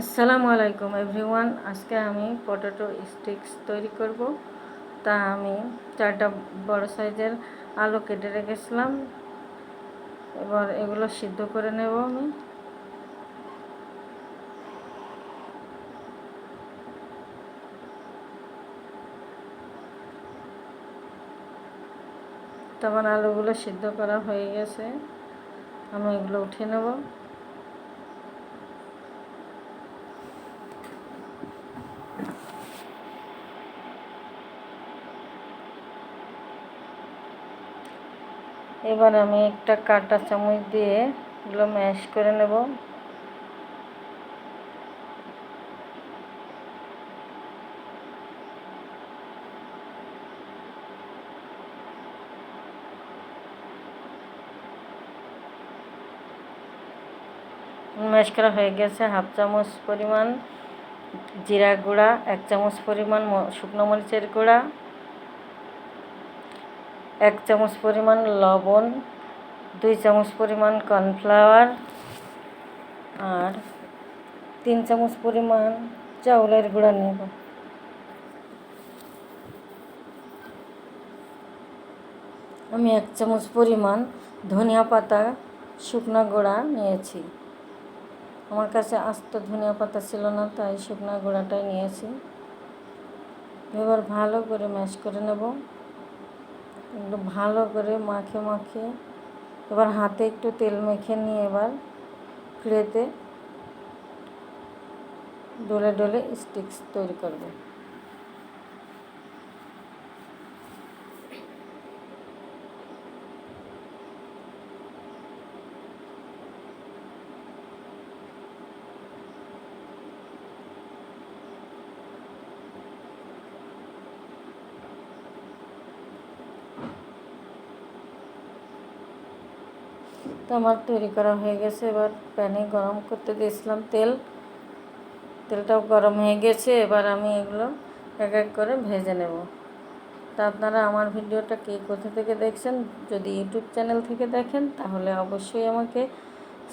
আসসালামু আলাইকুম এভরিওয়ান। আজকে আমি পটেটো স্টিক্স তৈরি করব। তা আমি চারটা বড় সাইজের আলু কেটে রেখেছিলাম। এবার এগুলো সিদ্ধ করে নেব আমি। তখন আলুগুলো সিদ্ধ করা হয়ে গেছে। আমি এগুলো উঠে নেব। এবার আমি একটা কাটা চামচ দিয়ে এগুলো ম্যাশ করে নেব। ম্যাশ করা হয়ে গেছে হাফ চামচ পরিমাণ জিরা গুঁড়া, এক চামচ পরিমাণ শুকনো মরিচের গুঁড়া। এক চামচ পরিমাণ লবণ, দুই চামচ পরিমাণ কর্নফ্লাওয়ার আর তিন চামচ পরিমাণ চাউলের গুঁড়া নেব। আমি এক চামচ পরিমাণ ধনিয়া পাতা, শুকনো গুঁড়া নিয়েছি। আমার কাছে আস্ত ধনিয়া পাতা ছিল না, তাই শুকনো গুঁড়াটাই নিয়েছি। এবার ভালো করে ম্যাশ করে নেব। ভালো করে মাখে মাখে। এবার হাতে একটু তেল মেখে নিয়ে এবার ফ্লেতে ডলে ডলে স্টিক্স তৈরি করব। তো আমার তৈরি করা হয়ে গেছে। এবার প্যানে গরম করতে দিয়েছিলাম তেল। তেলটাও গরম হয়ে গেছে। এবার আমি এগুলো এক এক করে ভেজে নেব। তা আপনারা আমার ভিডিওটা কে কোথা থেকে দেখছেন, যদি ইউটিউব চ্যানেল থেকে দেখেন, তাহলে অবশ্যই আমাকে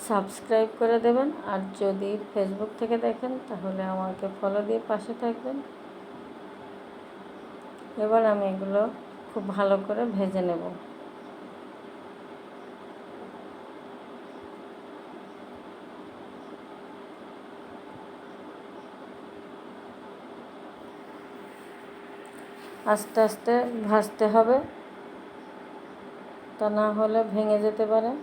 সাবস্ক্রাইব করে দেবেন। আর যদি ফেসবুক থেকে দেখেন, তাহলে আমাকে ফলো দিয়ে পাশে থাকবেন। এবার আমি এগুলো খুব ভালো করে ভেজে নেব। আস্তে আস্তে ভাজতে হবে। তা না হলে ভেঙে যেতে পারে।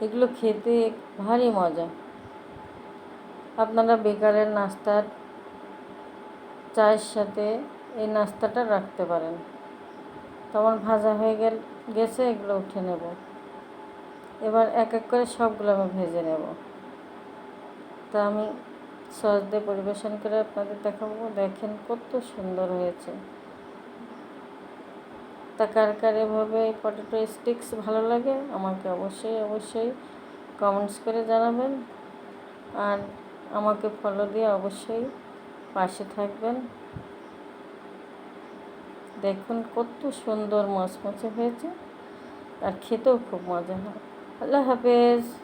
এগুলো খেতে ভারী মজা। আপনারা বেকারের নাস্তার চায়ের সাথে এই নাস্তাটা রাখতে পারেন। তখন ভাজা হয়ে গেল, গেছে, এগুলো উঠে নেব। এবার এক এক করে সবগুলো আমি ভেজে নেব। তা আমি সস দিয়ে পরিবেশন করে আপনাদের দেখাবো। দেখেন কত সুন্দর হয়েছে। তা কার কার এভাবে পটেটো স্টিক্স ভালো লাগে আমাকে অবশ্যই অবশ্যই কমেন্টস করে জানাবেন। আর আমাকে ফলো দিয়ে অবশ্যই পাশে থাকবেন। দেখুন কত সুন্দর মচমচে হয়েছে। আর খেতেও খুব মজা হয়। আল্লাহ হাফেজ।